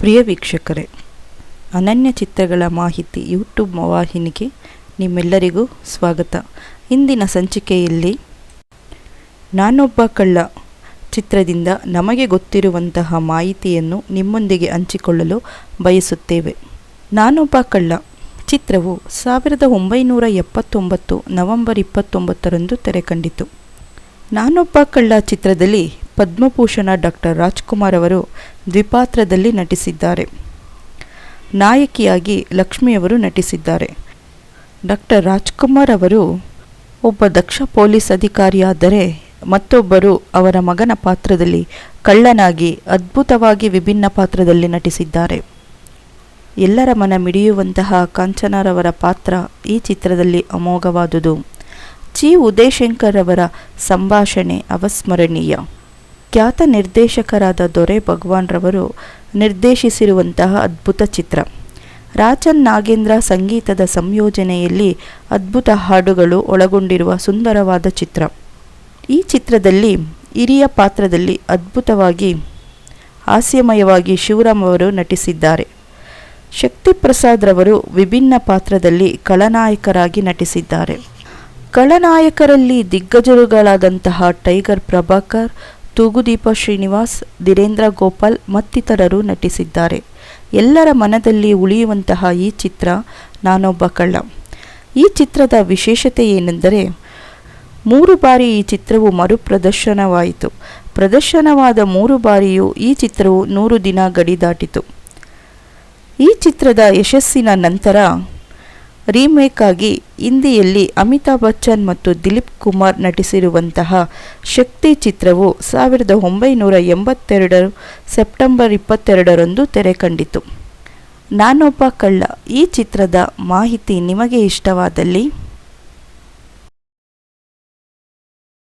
ಪ್ರಿಯ ವೀಕ್ಷಕರೇ, ಅನನ್ಯ ಚಿತ್ರಗಳ ಮಾಹಿತಿ ಯೂಟ್ಯೂಬ್ ವಾಹಿನಿಗೆ ನಿಮ್ಮೆಲ್ಲರಿಗೂ ಸ್ವಾಗತ. ಇಂದಿನ ಸಂಚಿಕೆಯಲ್ಲಿ ನಾನೊಬ್ಬ ಕಳ್ಳ ಚಿತ್ರದಿಂದ ನಮಗೆ ಗೊತ್ತಿರುವಂತಹ ಮಾಹಿತಿಯನ್ನು ನಿಮ್ಮೊಂದಿಗೆ ಹಂಚಿಕೊಳ್ಳಲು ಬಯಸುತ್ತೇವೆ. ನಾನೊಬ್ಬ ಕಳ್ಳ ಚಿತ್ರವು ಸಾವಿರದ ಒಂಬೈನೂರ ಎಪ್ಪತ್ತೊಂಬತ್ತು ನವೆಂಬರ್ ಇಪ್ಪತ್ತೊಂಬತ್ತರಂದು ತೆರೆಕಂಡಿತು ನಾನೊಬ್ಬ ಕಳ್ಳ ಚಿತ್ರದಲ್ಲಿ ಪದ್ಮಭೂಷಣ ಡಾಕ್ಟರ್ ರಾಜ್ಕುಮಾರ್ ಅವರು ದ್ವಿಪಾತ್ರದಲ್ಲಿ ನಟಿಸಿದ್ದಾರೆ. ನಾಯಕಿಯಾಗಿ ಲಕ್ಷ್ಮಿಯವರು ನಟಿಸಿದ್ದಾರೆ. ಡಾಕ್ಟರ್ ರಾಜ್ಕುಮಾರ್ ಅವರು ಒಬ್ಬ ದಕ್ಷ ಪೊಲೀಸ್ ಅಧಿಕಾರಿಯಾದರೆ ಮತ್ತೊಬ್ಬರು ಅವರ ಮಗನ ಪಾತ್ರದಲ್ಲಿ ಕಳ್ಳನಾಗಿ, ಅದ್ಭುತವಾಗಿ ವಿಭಿನ್ನ ಪಾತ್ರದಲ್ಲಿ ನಟಿಸಿದ್ದಾರೆ. ಎಲ್ಲರ ಮನ ಮಿಡಿಯುವಂತಹ ಕಾಂಚನಾರವರ ಪಾತ್ರ ಈ ಚಿತ್ರದಲ್ಲಿ ಅಮೋಘವಾದುದು. ಚಿ ಉದಯಶಂಕರ್ ಅವರ ಸಂಭಾಷಣೆ ಅವಸ್ಮರಣೀಯ. ಖ್ಯಾತ ನಿರ್ದೇಶಕರಾದ ದೊರೆ ಭಗವಾನ್ ರವರು ನಿರ್ದೇಶಿಸಿರುವಂತಹ ಅದ್ಭುತ ಚಿತ್ರ. ರಾಚನ್ ನಾಗೇಂದ್ರ ಸಂಗೀತದ ಸಂಯೋಜನೆಯಲ್ಲಿ ಅದ್ಭುತ ಹಾಡುಗಳು ಒಳಗೊಂಡಿರುವ ಸುಂದರವಾದ ಚಿತ್ರ. ಈ ಚಿತ್ರದಲ್ಲಿ ಹಿರಿಯ ಪಾತ್ರದಲ್ಲಿ ಅದ್ಭುತವಾಗಿ ಹಾಸ್ಯಮಯವಾಗಿ ಶಿವರಾಮ್ ಅವರು ನಟಿಸಿದ್ದಾರೆ. ಶಕ್ತಿ ಪ್ರಸಾದ್ ರವರು ವಿಭಿನ್ನ ಪಾತ್ರದಲ್ಲಿ ಖಳನಾಯಕರಾಗಿ ನಟಿಸಿದ್ದಾರೆ. ಖಳನಾಯಕರಲ್ಲಿ ದಿಗ್ಗಜರುಗಳಾದಂತಹ ಟೈಗರ್ ಪ್ರಭಾಕರ್ ತೂಗುದೀಪ ಶ್ರೀನಿವಾಸ್, ಧೀರೇಂದ್ರ ಗೋಪಾಲ್ ಮತ್ತಿತರರು ನಟಿಸಿದ್ದಾರೆ. ಎಲ್ಲರ ಮನದಲ್ಲಿ ಉಳಿಯುವಂತಹ ಈ ಚಿತ್ರ ನಾನೊಬ್ಬ ಕಳ್ಳ. ಈ ಚಿತ್ರದ ವಿಶೇಷತೆ ಏನೆಂದರೆ, ಮೂರು ಬಾರಿ ಈ ಚಿತ್ರವು ಮರುಪ್ರದರ್ಶನವಾಯಿತು. ಪ್ರದರ್ಶನವಾದ ಮೂರು ಬಾರಿಯೂ ಈ ಚಿತ್ರವು ನೂರು ದಿನ ಗಡಿ ದಾಟಿತು. ಈ ಚಿತ್ರದ ಯಶಸ್ಸಿನ ನಂತರ ರೀಮೇಕ್ ಆಗಿ ಹಿಂದಿಯಲ್ಲಿ ಅಮಿತಾಬ್ ಬಚ್ಚನ್ ಮತ್ತು ದಿಲೀಪ್ ಕುಮಾರ್ ನಟಿಸಿರುವಂತಹ ಶಕ್ತಿ ಚಿತ್ರವು ಸಾವಿರದ ಒಂಬೈನೂರ ಎಂಬತ್ತೆರಡರ ಸೆಪ್ಟೆಂಬರ್ ಇಪ್ಪತ್ತೆರಡರಂದು ತೆರೆ ಕಂಡಿತು. ನಾನೊಬ್ಬ ಕಳ್ಳ. ಈ ಚಿತ್ರದ ಮಾಹಿತಿ ನಿಮಗೆ ಇಷ್ಟವಾದಲ್ಲಿ